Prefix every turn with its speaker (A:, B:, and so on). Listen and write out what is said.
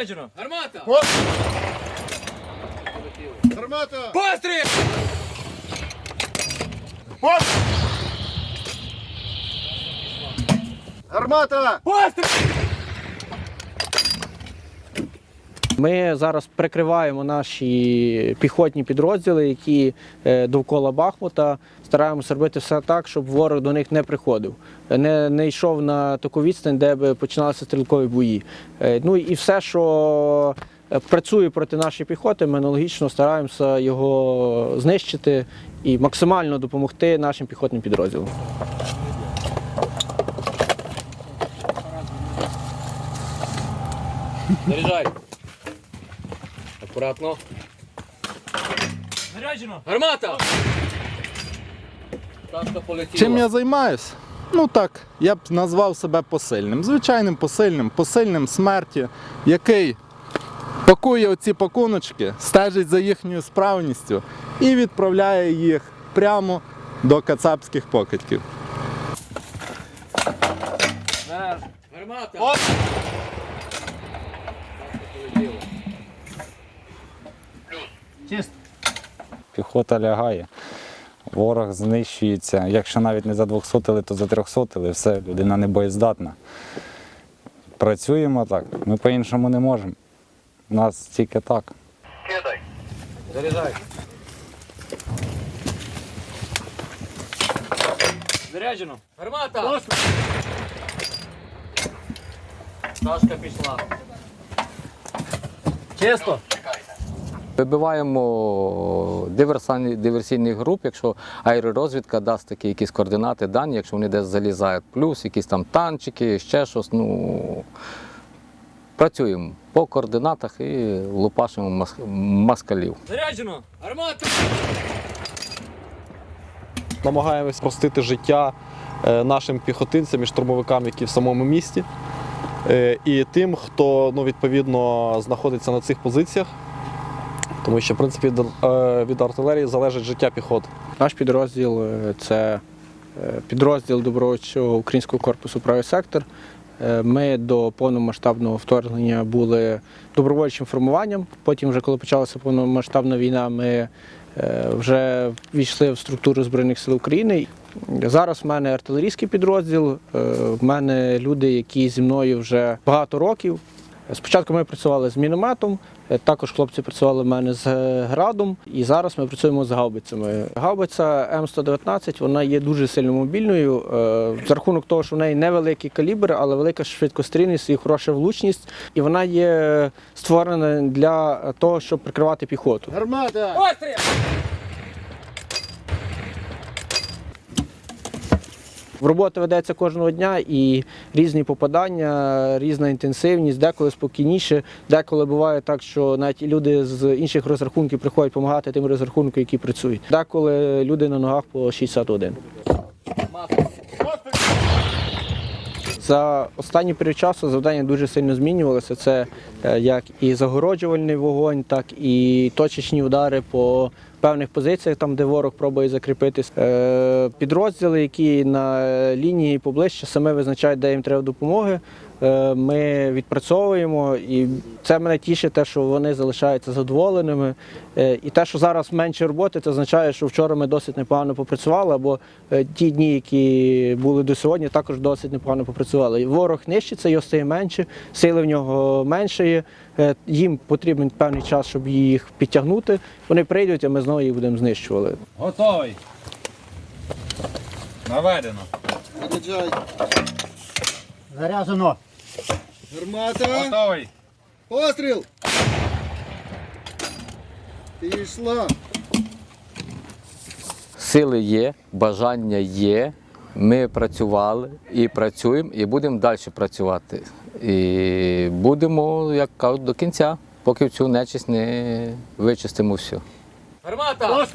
A: Заряджено. Гармата!
B: Гармата!
A: Постріл!
B: Гармата!
A: Постріл!
C: Ми зараз прикриваємо наші піхотні підрозділи, які е, довкола Бахмута. Стараємося робити все так, щоб ворог до них не приходив, не, не йшов на таку відстань, де би починалися стрілкові бої. Е, Ну і все, що е, працює проти нашої піхоти, ми аналогічно стараємося його знищити і максимально допомогти нашим піхотним підрозділам.
A: Заряджай. Акуратно. Заряджено. Гармата! Полетіла.
D: Чим я займаюсь? Ну так, я б назвав себе посильним. Звичайним посильним, посильним смерті, який пакує оці пакуночки, стежить за їхньою справністю і відправляє їх прямо до кацапських покидьків.
A: Гармата! Пташка полетіла.
E: Піхота лягає, ворог знищується. Якщо навіть не за 200, то за 300, все, людина не боєздатна. Працюємо так, ми по-іншому не можемо. У нас тільки так.
A: Кидай, Заряджай. Заряджено. Гармата! Пташка пішла. Чисто.
F: Вибиваємо диверсійних груп, якщо аеророзвідка дасть такі якісь координати, дані, якщо вони десь залізають, плюс якісь там танчики, ще щось. Ну, працюємо по координатах і лупашимо мас- москалів.
A: Заряджено. Гармата!
G: намагаємось спростити життя е, нашим піхотинцям і штурмовикам, які в самому місті, е, і тим, хто ну, відповідно знаходиться на цих позиціях. Тому що, в принципі, від, е, від артилерії залежить життя піхоти.
C: Наш підрозділ е, це е, підрозділ добровольчого українського корпусу правий сектор. Ми до повномасштабного вторгнення були добровольчим формуванням. Потім, вже коли почалася повномасштабна війна, ми вже війшли в структуру Збройних сил України. Зараз в мене артилерійський підрозділ. В мене люди, які зі мною вже багато років. Спочатку ми працювали з мінометом, е, також хлопці працювали в мене з е, градом, і зараз ми працюємо з гаубицями. Гаубиця М119 вона є дуже сильно мобільною е, за рахунок того, що в неї невеликий калібр, але велика швидкострільність і хороша влучність. І вона є створена для того, щоб прикривати піхоту.
B: Гармата!
A: Постріл!
C: Робота ведеться кожного дня і різні попадання, різна інтенсивність, деколи спокійніше, деколи буває так, що навіть люди з інших розрахунків приходять допомагати тим розрахункам, які працюють. Деколи люди на ногах по 61. За останній період часу завдання дуже сильно змінювалися. Це е, як і загороджувальний вогонь, так і точечні удари по певних позиціях, там де ворог пробує закріпитись. Е, Підрозділи, які на лінії поближче, саме визначають, де їм треба допомоги. Е, Ми відпрацьовуємо, і це мене тішить, те, що вони залишаються задоволеними. Е, І те, що зараз менше роботи, це означає, що вчора ми досить непогано попрацювали, або е, ті дні, які були до сьогодні, також досить непогано попрацювали. Ворог нищиться, його стає менше, сили в нього меншає. Е, Їм потрібен певний час, щоб їх підтягнути. Вони прийдуть, а ми знову їх будемо знищувати.
E: Готовий. Наведено.
H: Заряджено.
B: Гармата!
E: Готовий.
B: Постріл! Пішла!
F: Сили є, бажання є. Ми працювали і працюємо, і будемо далі працювати. І будемо, як кажуть, до кінця, поки цю нечисть не вичистимо всю.
A: Гармата!